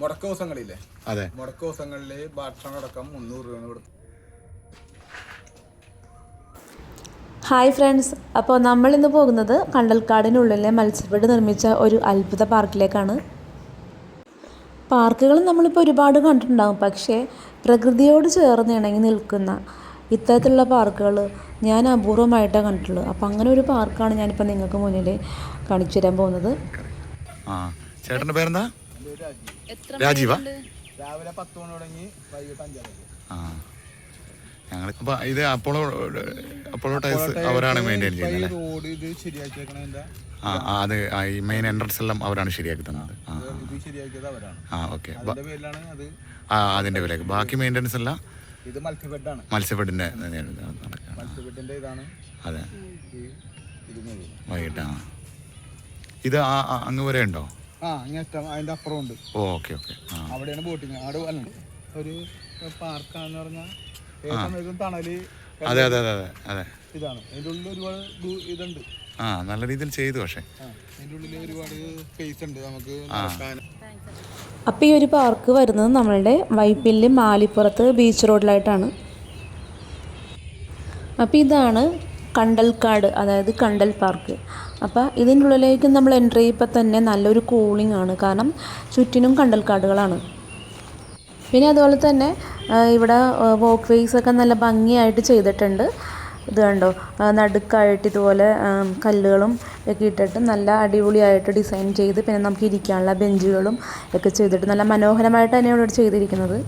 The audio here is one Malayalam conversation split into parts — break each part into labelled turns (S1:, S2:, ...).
S1: മുടക്ക ദിവസങ്ങളില്ലേ?
S2: അതെ.
S1: മുടക്ക ദിവസങ്ങളിൽ ഭക്ഷണം അടക്കം മുന്നൂറ് രൂപയാണ് കൊടുത്തത്
S3: ഹായ് ഫ്രണ്ട്സ്. അപ്പോൾ നമ്മളിന്ന് പോകുന്നത് കണ്ടൽക്കാടിനുള്ളിലെ മത്സ്യപ്പെട്ട് നിർമ്മിച്ച ഒരു അത്ഭുത പാർക്കിലേക്കാണ്. പാർക്കുകൾ നമ്മളിപ്പോൾ ഒരുപാട് കണ്ടിട്ടുണ്ടാകും പക്ഷേ പ്രകൃതിയോട് ചേർന്ന് ഇണങ്ങി നിൽക്കുന്ന ഇത്തരത്തിലുള്ള പാർക്കുകൾ ഞാൻ അപൂർവമായിട്ടേ കണ്ടിട്ടുള്ളൂ അപ്പോൾ അങ്ങനെ ഒരു പാർക്കാണ് ഞാനിപ്പോൾ നിങ്ങൾക്ക് മുന്നിൽ കാണിച്ചു തരാൻ പോകുന്നത്.
S2: ആ ചേട്ടന്റെ പേരെന്താ?
S1: രാജീവ്? രാവിലെ പത്ത് മണി തുടങ്ങി വൈകിട്ട് അഞ്ചര വരെ.
S2: ആ ഞങ്ങളിപ്പോൾ ഇത് അപ്പോളോ അപ്പോളോ ടൈസ് അവരാണ്
S1: മെയിന്റെയിൻ
S2: ചെയ്യുന്നത്
S1: റോഡ് ഇത്
S2: ആ ആ, അത് ആ, ഈ മെയിൻ എൻട്രൻസ് എല്ലാം അവരാണ് ശരിയാക്കി തന്നത്. ആ
S1: ഇത് ശരിയാക്കിയത് അവരാണ്.
S2: ആ ഓക്കെ.
S1: അതിന്റെ പേരിലാണ് അത്.
S2: ആ അതിന്റെ വിലക്ക് ബാക്കി മെയിന്റനൻസ് എല്ലാം
S1: ഇത് മത്സ്യബെഡാണ്. മത്സ്യബെഡിന്റെ ഇതാണ്.
S2: അതെ.
S1: ഈ ഇത് മുഴുവൻ
S2: വൈകിട്ട് ആ ഇത് ആ ആ, അങ്ങ് വരെ ഉണ്ടോ?
S1: ആ ഇങ്ങറ്റം അതിന്റെ അപ്പുറം ഉണ്ട്
S2: ഓ ഓക്കെ ഓക്കെ.
S1: അവിടെയാണ് ബോട്ടിങ്. അവിടെ അല്ല ഒരു പാർക്കാന്ന് പറഞ്ഞാൽ ഏത് സമയത്തും തണൽ
S2: അതെ അതെ അതെ അതെ അതെ.
S1: ഇതാണ്. അതിന്റെ ഉള്ളിൽ ഒരുപാട് ദൂ- ഇതുണ്ട്.
S2: ആ നല്ല രീതിയിൽ ചെയ്തു പക്ഷേ.
S1: അപ്പൊ അതിന്റെ ഉള്ളിൽ ഒരുപാട് സ്പേസ് ഉണ്ട് നമുക്ക് നടക്കാൻ
S3: അപ്പോൾ ഈ ഒരു പാർക്ക് വരുന്നത് നമ്മളുടെ വൈപ്പില്ല് മാലിപ്പുറത്ത് ബീച്ച് റോഡിലായിട്ടാണ് അപ്പോൾ ഇതാണ് കണ്ടൽക്കാട് അതായത് കണ്ടൽ പാർക്ക് അപ്പോൾ ഇതിനുള്ളിലേക്ക് നമ്മൾ എന്റർ ചെയ്യുമ്പോൾ തന്നെ നല്ലൊരു കൂളിംഗ് ആണ്. കാരണം ചുറ്റിനും കണ്ടൽക്കാടുകളാണ്. പിന്നെ അതുപോലെ തന്നെ ഇവിടെ വോക്ക് ഒക്കെ നല്ല ഭംഗിയായിട്ട് ചെയ്തിട്ടുണ്ട്. ഇത് കണ്ടോ? നടുക്കായിട്ട് ഇതുപോലെ കല്ലുകളും ഒക്കെ ഇട്ടിട്ട് നല്ല അടിപൊളിയായിട്ട് ഡിസൈൻ ചെയ്ത് പിന്നെ നമുക്ക് ഇരിക്കാനുള്ള ബെഞ്ചുകളും ഒക്കെ ചെയ്തിട്ട് നല്ല മനോഹരമായിട്ട് തന്നെയാണ് ഇവിടെ ചെയ്തിരിക്കുന്നത്.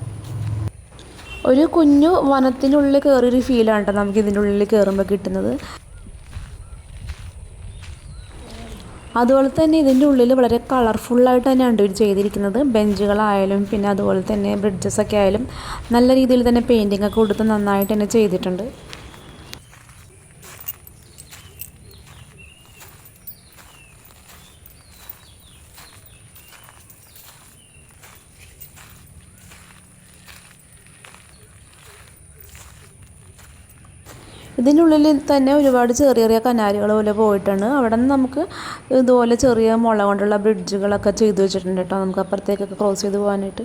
S3: ഒരു കുഞ്ഞു വനത്തിനുള്ളിൽ കയറിയൊരു ഫീലാണ് കേട്ടോ നമുക്ക് ഇതിന്റെ ഉള്ളിൽ കയറുമ്പോൾ കിട്ടുന്നത്. അതുപോലെ തന്നെ ഇതിന്റെ ഉള്ളിൽ വളരെ കളർഫുള്ളായിട്ട് തന്നെയാണ് ഇവർ ചെയ്തിരിക്കുന്നത്. ബെഞ്ചുകളായാലും പിന്നെ അതുപോലെ തന്നെ ബ്രിഡ്ജസ് ഒക്കെ ആയാലും നല്ല രീതിയിൽ തന്നെ പെയിന്റിങ് ഒക്കെ കൊടുത്ത് നന്നായിട്ട് തന്നെ ചെയ്തിട്ടുണ്ട്. ഇതിന്റെ ഉള്ളിൽ തന്നെ ഒരുപാട് ചെറിയ ചെറിയ കനാലുകൾ പോലെ പോയിട്ടുണ്ട് അവിടെ നിന്ന് നമുക്ക് ഇതുപോലെ ചെറിയ മുള കൊണ്ടുള്ള ബ്രിഡ്ജുകളൊക്കെ ചെയ്തു വെച്ചിട്ടുണ്ട് കേട്ടോ. നമുക്ക് അപ്പുറത്തേക്കൊക്കെ ക്രോസ് ചെയ്ത് പോകാനായിട്ട്.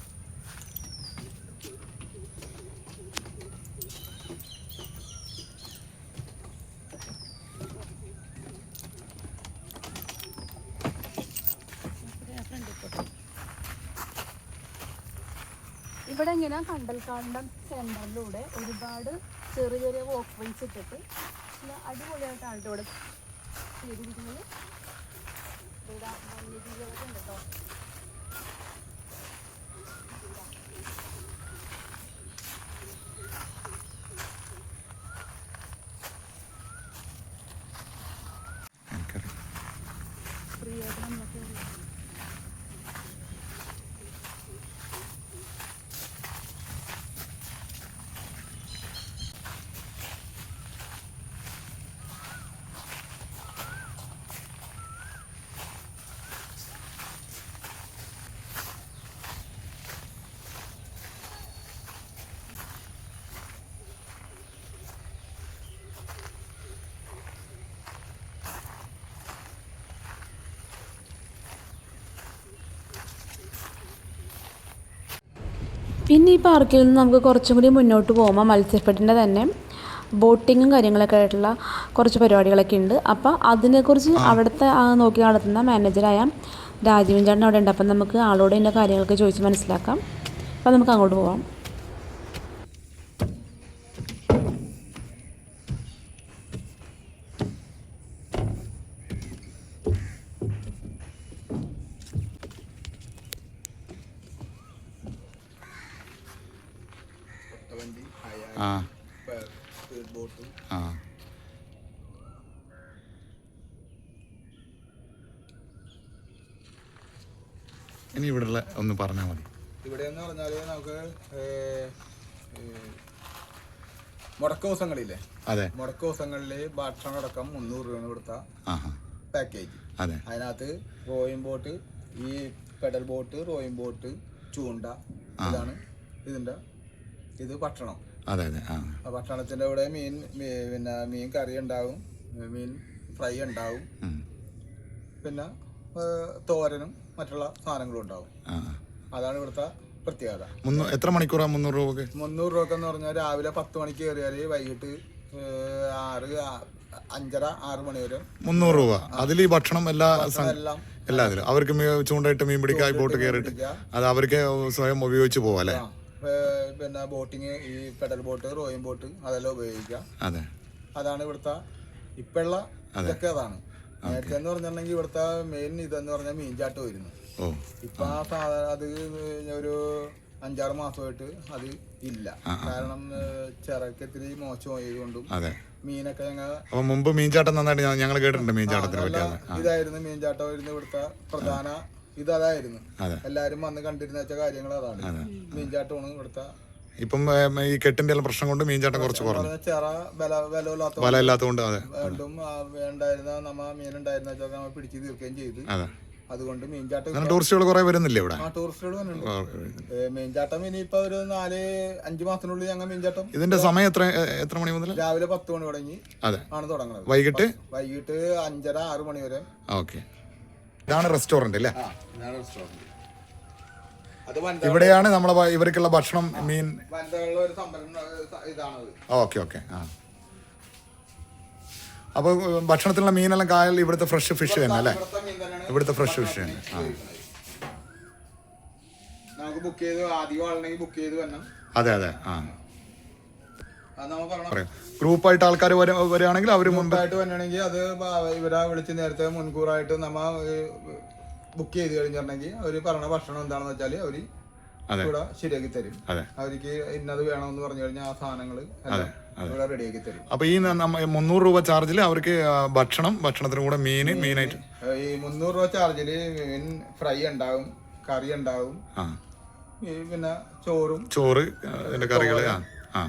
S3: ഇവിടെ ഇങ്ങനെ കണ്ടൽക്കാണ്ടം സെന്ററിലൂടെ ഒരുപാട് ചെറിയ ചെറിയ വോക്ക് വൈസ് ഇട്ടിട്ട് അടിപൊളിയായിട്ടാണ് ഇവിടെ ചെയ്തിരിക്കുന്നത്. ഇവിടെ ഉണ്ട് കേട്ടോ പിന്നെ ഈ പാർക്കിൽ നിന്ന് നമുക്ക് കുറച്ചും കൂടി മുന്നോട്ട് പോകുമ്പോൾ മത്സ്യഫെഡിന്റെ തന്നെ ബോട്ടിങ്ങും കാര്യങ്ങളൊക്കെ ആയിട്ടുള്ള കുറച്ച് പരിപാടികളൊക്കെ ഉണ്ട്. അപ്പോൾ അതിനെക്കുറിച്ച് അവിടുത്തെ നോക്കി നടത്തുന്ന മാനേജറായ രാജീവൻ ചേട്ടൻ അവിടെ ഉണ്ട്. അപ്പം നമുക്ക് ആളോട് ഇതിന്റെ കാര്യങ്ങളൊക്കെ ചോദിച്ച് മനസ്സിലാക്കാം. അപ്പം നമുക്ക് അങ്ങോട്ട് പോവാം
S1: വണ്ടി
S2: ആ. ആ. ഇനി ഇവിടെയുള്ള ഒന്ന് പറഞ്ഞാൽ മതി.
S1: ഇവിടെ എന്ന് പറഞ്ഞാൽ നമുക്ക് മുടക്ക ദിവസങ്ങളില്ലേ
S2: അതെ.
S1: മുടക്ക ദിവസങ്ങളിൽ ഭക്ഷണം അടക്കം മുന്നൂറ് രൂപ കൊടുത്ത പാക്കേജ്
S2: അതെ.
S1: അതിനകത്ത് റോയിങ് ബോട്ട് ഈ പെഡൽ ബോട്ട് റോയിങ് ബോട്ട് ചൂണ്ട ഇതാണ് ഇതിന്റെ ഇത് ഭക്ഷണം.
S2: അതെ അതെ ആ.
S1: കൂടെ മീൻ പിന്നെ മീൻ കറി ഉണ്ടാവും മീൻ ഫ്രൈ ഉണ്ടാവും. പിന്നെ തോരനും മറ്റുള്ള സാധനങ്ങളും ഉണ്ടാവും. അതാണ് ഇവിടുത്തെ പ്രത്യേകത.
S2: എത്ര മണിക്കൂറാണ് മുന്നൂറ് രൂപ
S1: മുന്നൂറ് രൂപ എന്ന് പറഞ്ഞാൽ രാവിലെ പത്ത് മണിക്ക് കയറിയാൽ വൈകിട്ട് ആറ് അഞ്ചര ആറ് മണി വരെ.
S2: മുന്നൂറ് രൂപ. അതിൽ ഈ ഭക്ഷണം എല്ലാ സം-
S1: എല്ലാം
S2: എല്ലാ അവർക്ക് ചൂണ്ടായിട്ട് മീൻ പിടിക്കാൻ ബോട്ട് കയറിയിട്ട്. അത് അവർക്ക് സ്വയം ഉപയോഗിച്ച് പോവാം അല്ലേ?
S1: പിന്നെ ബോട്ടിങ് ഈ പെഡൽ ബോട്ട് റോയിങ് ബോട്ട് അതെല്ലാം ഉപയോഗിക്കാം
S2: അതെ.
S1: അതാണ് ഇവിടുത്തെ ഇപ്പോഴുള്ള ഇതൊക്കെ അതാണ്. നേരത്തെ എന്ന് പറഞ്ഞിട്ടുണ്ടെങ്കിൽ ഇവിടുത്തെ മെയിൻ ഇതെന്ന് പറഞ്ഞാൽ മീൻചാട്ടമായിരുന്നു
S2: വരുന്നു
S1: ഇപ്പൊ ആ സാധനം അത് ഒരു അഞ്ചാറ് മാസമായിട്ട് അത് ഇല്ല. കാരണം ചിറക്ക് ഇത്തിരി മോശമായതുകൊണ്ടും മീനൊക്കെ ഞങ്ങൾ
S2: മുമ്പ് മീൻചാട്ടം നന്നായിട്ട് ഞങ്ങൾ കേട്ടിട്ടുണ്ട് മീൻചാട്ടത്തിനെ പറ്റി
S1: ഇതായിരുന്നു മീൻചാട്ടം ഇവിടുത്തെ പ്രധാന ഇതതായിരുന്നു.
S2: അതെ.
S1: എല്ലാരും വന്ന് കണ്ടിരുന്ന വെച്ച കാര്യങ്ങൾ അതാണ്. മീൻചാട്ടമാണ് ഇവിടുത്തെ.
S2: ഇപ്പം ഈ കെട്ടിന്റെ എല്ലാം പ്രശ്നം കൊണ്ട് മീൻചാട്ടം കുറച്ച് കുറഞ്ഞു.
S1: ചിറ
S2: വല ഇല്ലാത്തതുകൊണ്ട് അതെ.
S1: വീണ്ടും ഉണ്ടായിരുന്ന നമ്മ മീൻ ഉണ്ടായിരുന്ന വെച്ചാൽ നമ്മൾ പിടിച്ചു തീർക്കുകയും ചെയ്തു.
S2: അതെ.
S1: അതുകൊണ്ട് മീൻചാട്ടം
S2: ടൂറിസ്റ്റുകൾ കുറെ വരുന്നില്ലേ ഇവിടെ?
S1: ടൂറിസ്റ്റുകൾ ഏ, മീൻചാട്ടം ഇനിയിപ്പോ ഒരു നാല് അഞ്ചു മാസത്തിനുള്ളിൽ ഞങ്ങൾ മീൻചാട്ടം
S2: ഇതിന്റെ സമയം എത്ര എത്ര മണി മുതൽ?
S1: രാവിലെ പത്ത് മണി തുടങ്ങി. ആണ് തുടങ്ങുന്നത്
S2: വൈകിട്ട്?
S1: വൈകിട്ട് അഞ്ചര ആറ് മണി വരെ.
S2: ഓക്കെ. ഇതാണ് റെസ്റ്റോറന്റ് അല്ലേ?
S1: ഇതാണ് റെസ്റ്റോറന്റ്
S2: ഇവിടെയാണ് നമ്മളെ ഇവർക്കുള്ള ഭക്ഷണം മീൻ ഓക്കെ ഓക്കെ ആ അപ്പോൾ ഭക്ഷണത്തിലുള്ള മീനെല്ലാം കായൽ ഇവിടുത്തെ ഫ്രഷ് ഫിഷ് തന്നെ അല്ലേ?
S1: ഇവിടുത്തെ
S2: ഫ്രഷ് ഫിഷ് തന്നെ ആ.
S1: നമുക്ക് ബുക്ക് ചെയ്ത് ആദ്യം ബുക്ക് ചെയ്ത് വരണം.
S2: അതെ അതെ ആ. ഗ്രൂപ്പായിട്ട് ആൾക്കാർ വരികയാണെങ്കിൽ അവർ മുമ്പായിട്ട്
S1: ആയിട്ട് വരണമെങ്കിൽ അത് ഇവരെ വിളിച്ച് നേരത്തെ മുൻകൂറായിട്ട് നമ്മ ബുക്ക് ചെയ്ത് കഴിഞ്ഞിട്ടുണ്ടെങ്കിൽ അവർ പറഞ്ഞ ഭക്ഷണം എന്താണെന്ന് വെച്ചാൽ
S2: അവർ.
S1: ഇവിടെ ശരിയാക്കി തരും. അവർക്ക് ഇന്നത് വേണമെന്ന് പറഞ്ഞു കഴിഞ്ഞാൽ ആ സാധനങ്ങൾ ഇവിടെ റെഡിയാക്കി തരും.
S2: അപ്പോൾ ഈ മുന്നൂറ് രൂപ ചാർജിൽ അവർക്ക് ഭക്ഷണം ഭക്ഷണത്തിന് കൂടെ മീൻ മീനായിട്ട്.
S1: ആയിട്ട് ഈ മുന്നൂറ് രൂപ ചാർജിൽ മീൻ ഫ്രൈ ഉണ്ടാവും കറി ഉണ്ടാവും. പിന്നെ ചോറും
S2: ചോറ് കറികൾ കറികൾ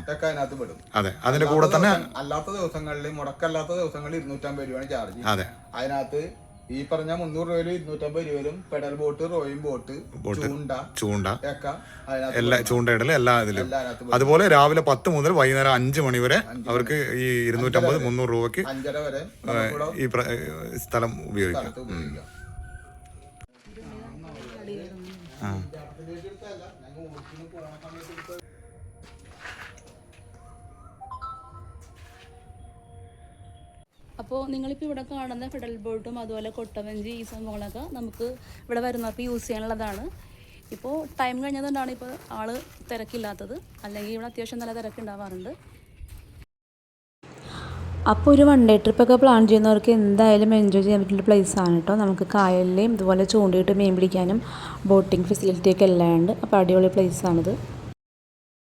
S1: ഒക്കെ അതിനകത്ത് പെടും.
S2: അതെ അതിന്റെ കൂടെ തന്നെ
S1: അല്ലാത്ത ദിവസങ്ങളിൽ മുടക്കല്ലാത്ത ദിവസങ്ങളിൽ ഇരുന്നൂറ്റമ്പത് രൂപയാണ് ചാർജ്
S2: അതെ.
S1: അതിനകത്ത് ഈ പറഞ്ഞ മുന്നൂറ് രൂപയിൽ ഇരുന്നൂറ്റമ്പത് രൂപയിലും പെഡൽ ബോട്ട് റോയിങ് ബോട്ട് ചൂണ്ട
S2: ചൂണ്ട. എല്ലാ ചൂണ്ടയിടൽ എല്ലാ ഇതിലും. അതുപോലെ രാവിലെ പത്ത് മുതൽ വൈകുന്നേരം അഞ്ച് മണി വരെ അവർക്ക് ഈ ഇരുന്നൂറ്റമ്പത് മുന്നൂറ് രൂപയ്ക്ക്
S1: അഞ്ചര വരെ
S2: ഈ സ്ഥലം ഉപയോഗിക്കാം.
S1: ഉപയോഗിക്കാം.
S2: ആ.
S4: അപ്പോൾ നിങ്ങളിപ്പോൾ ഇവിടെ കാണുന്ന ഫെഡൽ ബോട്ടും അതുപോലെ കൊട്ടവഞ്ചി ഈ സംഭവങ്ങളൊക്കെ നമുക്ക് ഇവിടെ വരുന്നവർക്ക് യൂസ് ചെയ്യാനുള്ളതാണ്. ഇപ്പോൾ ടൈം കഴിഞ്ഞതുകൊണ്ടാണ് ഇപ്പോൾ ആൾ തിരക്കില്ലാത്തത്. അല്ലെങ്കിൽ ഇവിടെ അത്യാവശ്യം നല്ല തിരക്കുണ്ടാവാറുണ്ട്.
S3: അപ്പോൾ ഒരു വൺ ഡേ ട്രിപ്പൊക്കെ പ്ലാൻ ചെയ്യുന്നവർക്ക് എന്തായാലും എൻജോയ് ചെയ്യാൻ പറ്റുന്ന പ്ലേസ് ആണ് കേട്ടോ നമുക്ക് കായലിലെയും ഇതുപോലെ ചൂണ്ടിയിട്ട് മീൻ പിടിക്കാനും ബോട്ടിംഗ് ഫെസിലിറ്റിയൊക്കെ എല്ലാം ഉണ്ട് അപ്പോൾ അടിപൊളി പ്ലേസ് ആണിത്.